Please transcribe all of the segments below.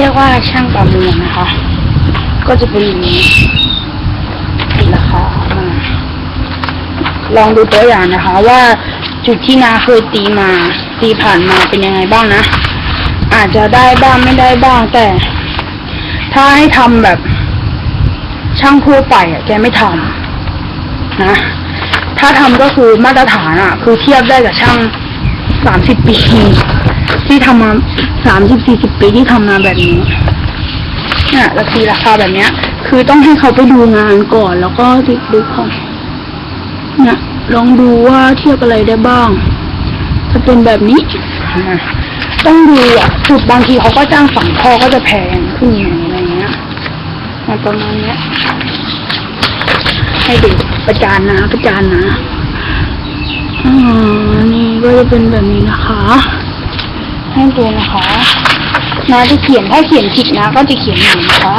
เรียกว่าช่างประเมินนะคะ ก็จะเป็นอย่างนี้ราคามาลองดูตัวอย่างนะคะ ว่าจุดที่นาเคยตีมา ตีผ่านมาเป็นยังไงบ้างนะ อาจจะได้บ้างไม่ได้บ้างแต่ ถ้าให้ทำแบบ ช่างทั่วไปอะแกไม่ทำนะถ้าทำก็คือมาตรฐานอะ คือเทียบได้กับช่างสามสิบปี ที่ทำมาสามสิบสี่สิบปีที่ทำมาแบบนี้เนี่ยราคาราคาแบบเนี้ย คือต้องให้เขาไปดูงานก่อนแล้วก็ดูของนี่ยลองดูว่าเทียบอะไรได้บ้าง จะเป็นแบบนี้ต้องดูอะจุดบางทีเขาก็จ้างฝังท่อก็จะแพงขึ้นหน่อยอะไรเงี้ยมาประมาณเนี้ย ให้ดูประจานนะ ประจานนะอ่านี่ก็จะเป็นแบบนี้นะคะ ให้ดูนะคะนาจะเขียนถ้าเขียนผิดนะ ก็จะเขียนอย่างนี้นะคะ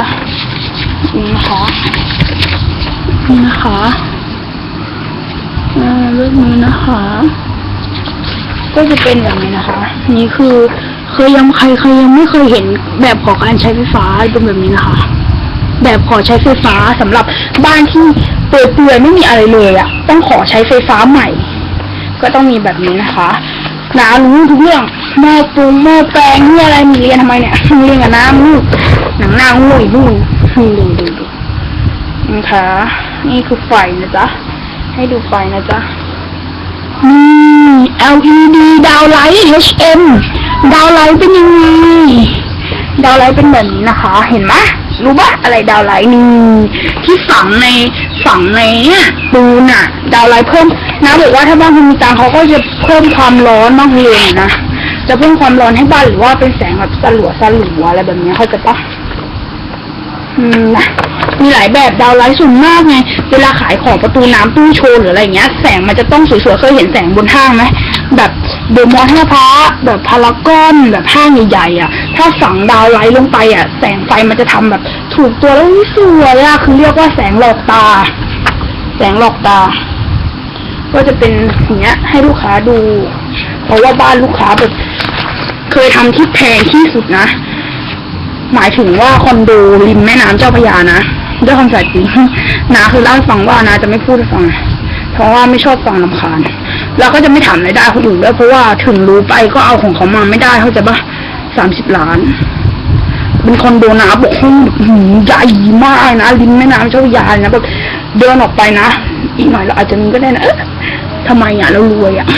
นี่นะคะนี่นะคะอ่าเรื่องนี้นะคะ ก็จะเป็นแบบนี้นะคะ นี่คือเคยยังใครเคยยังไม่เคยเห็นแบบของการใช้ไฟฟ้าเป็นแบบนี้นะคะ แบบขอใช้ไฟฟ้าสำหรับบ้านที่เปื่อยๆไม่มีอะไรเลยอะ่ะ ต้องขอใช้ไฟฟ้าใหม่ ก็ต้องมีแบบนี้นะคะนารู้ทุกเรื่อง หม้อปรุงหม้อแปลงนี่อะไรมีเรียนทำไมเนี่ยเรียนกับน้ำลูกหนังหน้างูอีกนู่นดูดูดูดูนะคะนี่คือไฟนะจ๊ะ ให้ดูไฟนะจ๊ะนี่ LED ดาวไลท์ HM ดาวไลท์เป็นยังไง ดาวไลท์เป็นแบบนี้นะคะ เห็นไหมรู้ปะอะไรดาวไลท์นี่ที่ฝังในฝังในเนี่ยปูนอะดาวไลท์เพิ่มนะบอกว่าถ้าบ้านคุณมีตังค์เขาก็จะเพิ่มความร้อนมากเลยนะ จะเพิ่มความร้อนให้บ้านหรือว่าเป็นแสงแบบสลัวสลัวอะไรแบบนี้เขาใจะปะอืมนะมีหลายแบบดาวไลท์ส่วนมากไง เวลาขายของประตูน้ำตู้โชว์หรืออะไรเงี้ย แสงมันจะต้องสวยๆ เคยเห็นแสงบนห้างไหมแบบเดอะมอลล์ท่าพระแบบพารากอนแบบห้างใหญ่ๆอะ ถ้าฝังดาวไลท์ลงไปอะ แสงไฟมันจะทำแบบ ถูกตัวแล้วอุ๊ยสวยอะคือเรียกว่าแสงหลอกตา แสงหลอกตา ก็จะเป็นอย่างเงี้ย ให้ลูกค้าดู เพราะว่าบ้านลูกค้าแบบ เคยทำที่แพงที่สุดนะ หมายถึงว่าคอนโดริมแม่น้ำเจ้าพระยานะด้วยความสัตย์จริงนาคือเล่าให้ฟังว่านาจะไม่พูดให้ฟังเพราะว่าไม่ชอบฟังลำคาญแล้วก็จะไม่ถามรายได้คนอื่นด้วยเพราะว่าถึงรู้ไปก็เอาของเขามาไม่ได้เขาจะปะสามสิบล้าน เป็นคอนโดนาบอกห้องใหญ่มากนะริมแม่น้ำเจ้าพระยานะแบบเดินออกไปนะอีกหน่อยเราอาจจะมีก็ได้นะเอ๊ะทำไมอะเรารวยอะ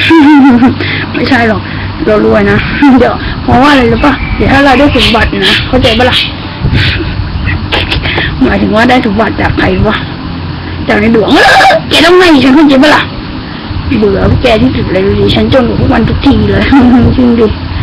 ไม่ใช่หรอก เรารวยนะ เดี๋ยวเพราะว่าอะไรรู้ปะเดี๋ยวถ้าเราได้สมบัตินะเข้าใจปะล่ะหมายถึงว่าได้สมบัติจากใครวะจากในหลวงแกต้องไงฉันเข้าใจปะล่ะเบื่อแกที่สุดเลยดูดิฉันจนกว่าพวกมันทุกทีเลยจริงดิ